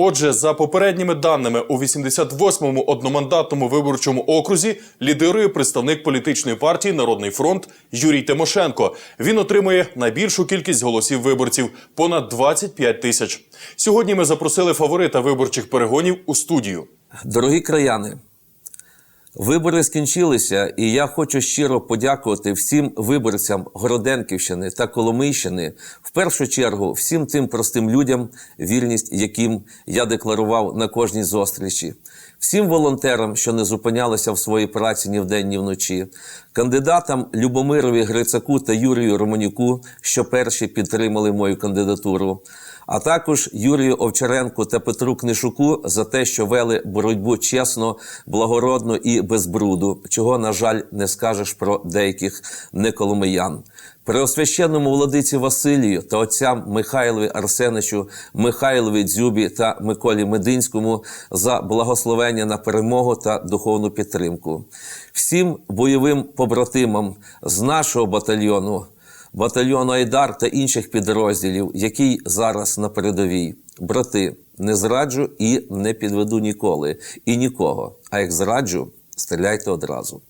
Отже, за попередніми даними, у 88-му одномандатному виборчому окрузі лідирує представник політичної партії Народний фронт Юрій Тимошенко. Він отримує найбільшу кількість голосів виборців понад 25 тисяч. Сьогодні ми запросили фаворита виборчих перегонів у студію. Дорогі краяни, вибори скінчилися, і я хочу щиро подякувати всім виборцям Городенківщини та Коломийщини, в першу чергу всім тим простим людям, вірність яким я декларував на кожній зустрічі, всім волонтерам, що не зупинялися в своїй праці ні вдень, ні вночі, кандидатам Любомирові Грицаку та Юрію Романюку, що перші підтримали мою кандидатуру. А також Юрію Овчаренку та Петру Книшуку за те, що вели боротьбу чесно, благородно і без бруду, чого, на жаль, не скажеш про деяких неколомиян. Преосвященному владиці Василію та отцям Михайлові Арсеничу, Михайлові Дзюбі та Миколі Мединському за благословення на перемогу та духовну підтримку. Всім бойовим побратимам з нашого батальйону батальйону Айдар та інших підрозділів, який зараз на передовій. Брати, не зраджу і не підведу ніколи і нікого. А як зраджу, стріляйте одразу.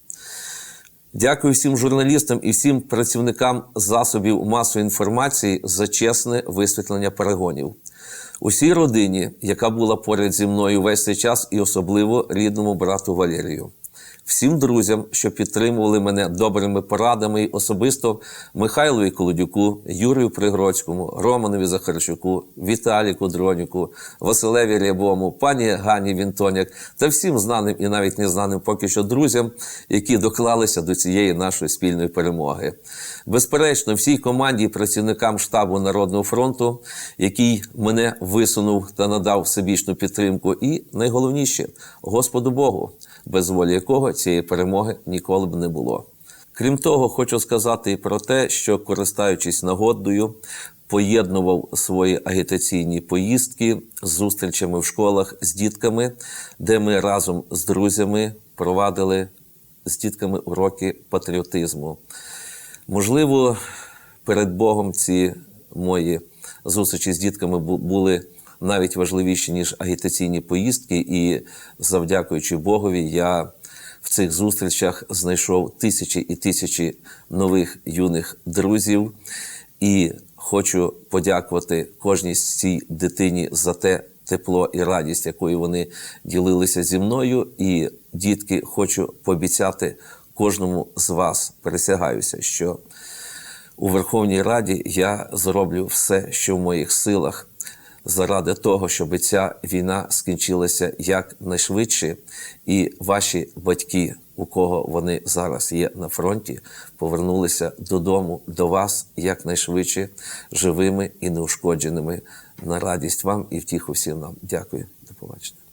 Дякую всім журналістам і всім працівникам засобів масової інформації за чесне висвітлення перегонів. Усій родині, яка була поряд зі мною весь цей час, і особливо рідному брату Валерію всім друзям, що підтримували мене добрими порадами, і особисто Михайлові Колодюку, Юрію Пригроцькому, Романові Захарчуку, Віталіку Дронюку, Василеві Рябому, пані Гані Вінтоняк та всім знаним і навіть незнаним поки що друзям, які доклалися до цієї нашої спільної перемоги. Безперечно, всій команді працівникам штабу Народного фронту, який мене висунув та надав всебічну підтримку, і найголовніше Господу Богу, без волі якого цієї перемоги ніколи б не було. Крім того, хочу сказати і про те, що користуючись нагодою, поєднував свої агітаційні поїздки з зустрічами в школах з дітками, де ми разом з друзями провадили з дітками уроки патріотизму. Можливо, перед Богом ці мої зустрічі з дітками були навіть важливіші, ніж агітаційні поїздки, і завдякуючи Богові, я в цих зустрічах знайшов тисячі і тисячі нових юних друзів. І хочу подякувати кожній цій дитині за те тепло і радість, якою вони ділилися зі мною. І дітки, хочу пообіцяти кожному з вас, присягаюся, що у Верховній Раді я зроблю все, що в моїх силах, заради того, щоб ця війна скінчилася якнайшвидше, і ваші батьки, у кого вони зараз є на фронті, повернулися додому до вас якнайшвидше, живими і неушкодженими. На радість вам і втіху всім нам. Дякую, до побачення.